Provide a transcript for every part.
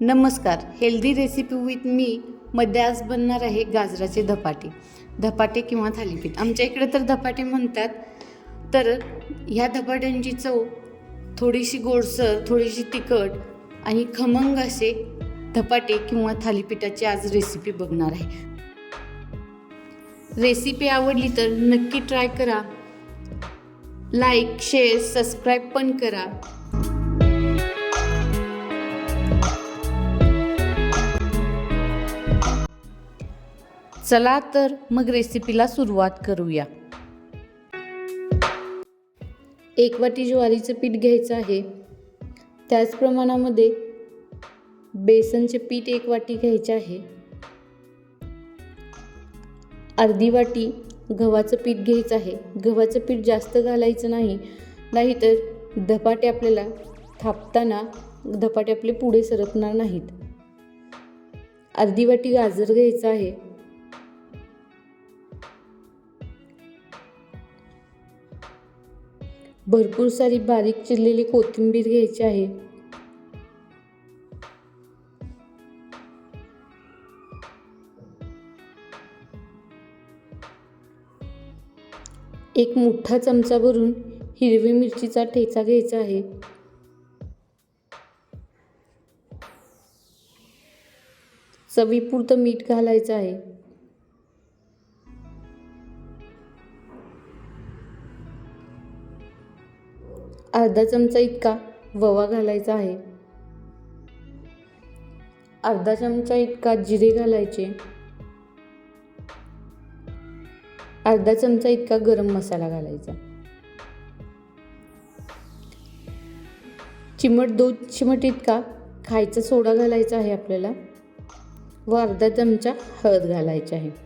नमस्कार healthy recipe with me मध्ये आज बनणार आहे गाजराचे धपाटे. धपाटे किंवा थालीपीठ. आमच्या इकडे तर धपाटे म्हणतात तर ह्या धपाट्यांची चव थोडीशी गोडसर थोडीशी तिखट आणि खमंग असे धपाटे किंवा थालीपीठाची आज रेसिपी बघणार आहे. रेसिपी आवडली तर नक्की ट्राय करा. लाईक शेअर सबस्क्राईब पण करा. चला तर मग रेसिपीला सुरुवात करूया. एक वाटी ज्वारीचं पीठ घ्यायचं आहे. त्याच प्रमाणामध्ये बेसनचे पीठ एक वाटी घ्यायचे आहे. अर्धी वाटी गव्हाचं पीठ घ्यायचं आहे. गव्हाचं पीठ जास्त घालायचं नाही नाहीतर धपाटे आपल्याला थापताना धपाटे आपले पुढे सरकणार नाहीत. अर्धी वाटी गाजर घ्यायचं आहे. भरपूर सारी बारीक चिरलेली कोथिंबीर घ्यायची आहे. एक मोठा चमचा भरून हिरवी मिरचीचा ठेचा घ्यायचा आहे. चवीपुरतं मीठ घालायचं आहे. अर्धा चमचा इतका ववा घालायचा आहे. अर्धा चमचा इतका जिरे घालायचे. अर्धा चमचा इतका गरम मसाला घालायचा. चिमट दोन चिमट इतका खायचा सोडा घालायचा आहे आपल्याला व अर्धा चमचा हळद घालायचा आहे.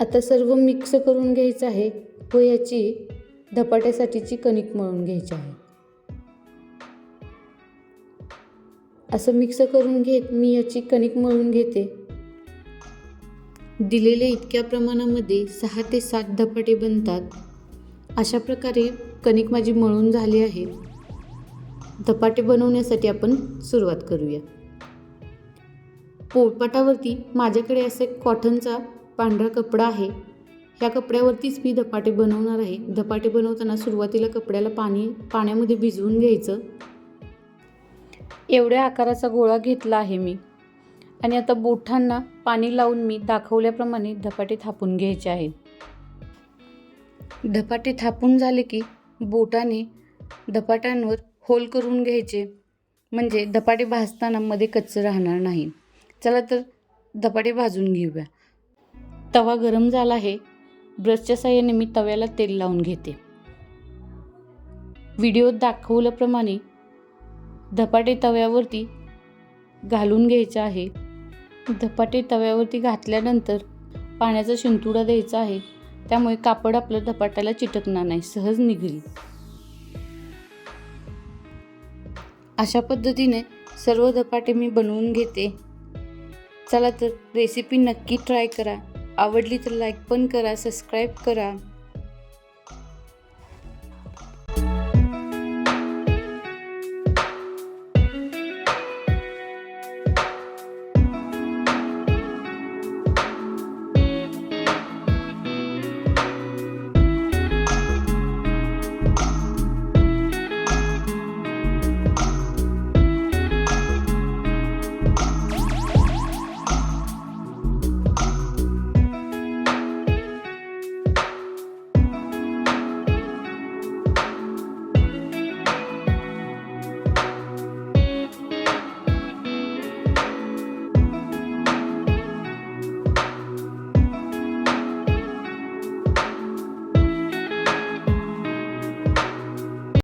आता सर्व मिक्स करून घ्यायचं आहे व याची धपाट्यासाठीची कणिक मळून घ्यायची आहे. असं मिक्स करून घेत मी याची कणिक मळून घेते. दिलेल्या इतक्या प्रमाणामध्ये सहा ते सात धपाटे बनतात. अशा प्रकारे कणिक माझी मळून झाली आहे. धपाटे बनवण्यासाठी आपण सुरुवात करूया. पोळपाटावरती माझ्याकडे असे कॉटनचा पांढरा कपडा आहे. ह्या कपड्यावरतीच मी धपाटे बनवणार आहे. धपाटे बनवताना सुरुवातीला कपड्याला पाणी पाण्यामध्ये भिजवून घ्यायचं. एवढ्या आकाराचा गोळा घेतला आहे मी. आणि आता बोठांना पाणी लावून मी दाखवल्याप्रमाणे धपाटे थापून घ्यायचे आहेत. धपाटे थापून झाले की बोटाने धपाट्यांवर होल करून घ्यायचे. म्हणजे धपाटे भाजताना मध्ये कच्चं राहणार नाही. चला तर धपाटे भाजून घेऊया. तवा गरम झाला आहे. ब्रशच्या साह्याने मी तव्याला तेल लावून घेते. व्हिडिओत दाखवल्याप्रमाणे धपाटे तव्यावरती घालून घ्यायचं आहे. धपाटे तव्यावरती घातल्यानंतर पाण्याचा शिंतुडा द्यायचा आहे. त्यामुळे कापड आपलं धपाट्याला चिटकणार नाही सहज निघेल. अशा पद्धतीने सर्व धपाटे मी बनवून घेते. चला तर रेसिपी नक्की ट्राय करा. आवडली तर लाईक पण करा सबस्क्राईब करा.